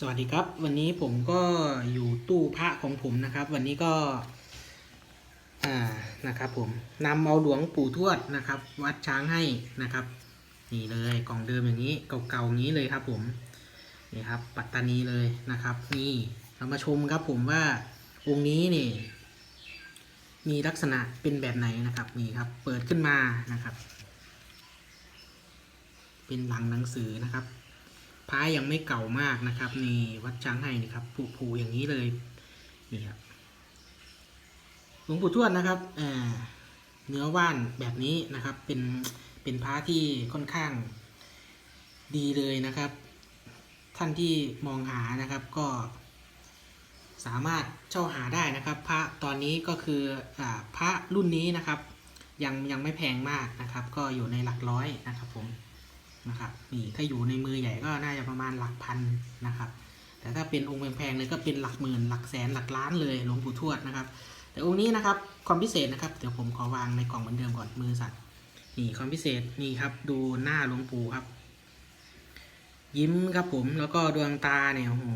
สวัสดีครับ วันนี้ผมก็อยู่ตู้พระของผมนะครับ วันนี้ก็ อ่านะครับ ผมนำเอาหลวงปู่ทวดนะครับ วัดช้างให้นะครับ นี่เลยกล่องเดิมอย่างนี้เก่าๆอย่างนี้เลยครับ ผมนี่ครับ ปัตตานีเลยนะครับ นี่เรามาชมครับ ผมว่าองค์นี้นี่ มีลักษณะเป็นแบบไหนนะครับ นี่ครับ เปิดขึ้นมานะครับ เป็นหลังหนังสือนะครับ พระยังไม่เก่ามากนะครับนี่วัดช้างให้นี่ครับผูผูอย่างนี้เลยนี่ครับหลวงปู่ทวดนะครับเนื้อว่านแบบนี้นะครับเป็นเป็นพระที่ค่อนข้างดีเลยนะครับ ท่านที่มองหานะครับก็สามารถเช่าหาได้นะครับ พระตอนนี้ก็คืออพระรุ่นนี้นะครับ ยังยังไม่แพงมากนะครับ ก็อยู่ในหลักร้อยนะครับผม นะครับนี่ถ้าอยู่ในมือใหญ่ก็น่าจะประมาณหลักพันนะครับ แต่ถ้าเป็นองค์แพงๆเลยก็เป็นหลักหมื่นหลักแสนหลักล้านเลยหลวงปู่ทวดนะครับ แต่องค์นี้นะครับความพิเศษนะครับเดี๋ยวผมขอวางในกล่องเหมือนเดิมก่อนมือสั่นนี่ความพิเศษนี่ครับดูหน้าหลวงปู่ครับ ยิ้มครับผมแล้วก็ดวงตาเนี่ยโอ้โห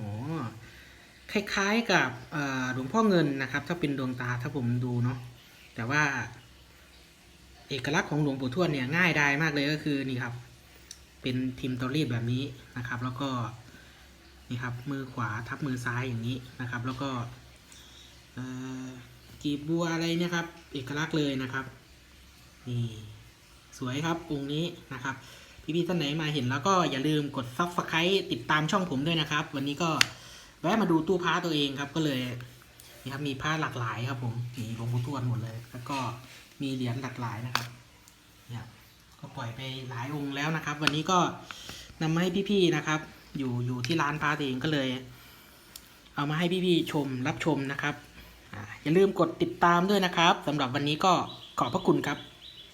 คล้ายๆกับหลวงพ่อเงินนะครับ ถ้าเป็นดวงตาถ้าผมดูเนาะแต่ว่า เอกลักษณ์ของหลวงปู่ทวดเนี่ยง่ายดายมากเลยก็คือนี่ครับ เป็นพิมพ์ตัวรีดแบบนี้นะครับ แล้วก็นี่ครับมือขวาทับมือซ้ายอย่างนี้นะครับ แล้วก็กีบบัวอะไรเนี่ยครับเอกลักษณ์เลยนะครับนี่สวยครับองค์นี้นะครับ พี่ๆท่านไหนมาเห็นแล้วก็อย่าลืมกดซับสไครต์ติดตามช่องผมด้วยนะครับ วันนี้ก็แวะมาดูตู้พ้าตัวเองครับก็เลยนี่ครับมีผ้าหลากหลายครับผมนี่หลวงปู่ทวดหมดเลย แล้วก็มีเหรียญหลากหลายนะครับเนี่ย ก็ปล่อยไปหลายองค์แล้วนะครับ วันนี้ก็นำมาให้พี่ๆนะครับ อยู่อยู่ที่ร้านพาร์ทเองก็เลย เอามาให้พี่ๆชมรับชมนะครับอาอย่าลืมกดติดตามด้วยนะครับสำหรับวันนี้ก็ขอบพระคุณครับ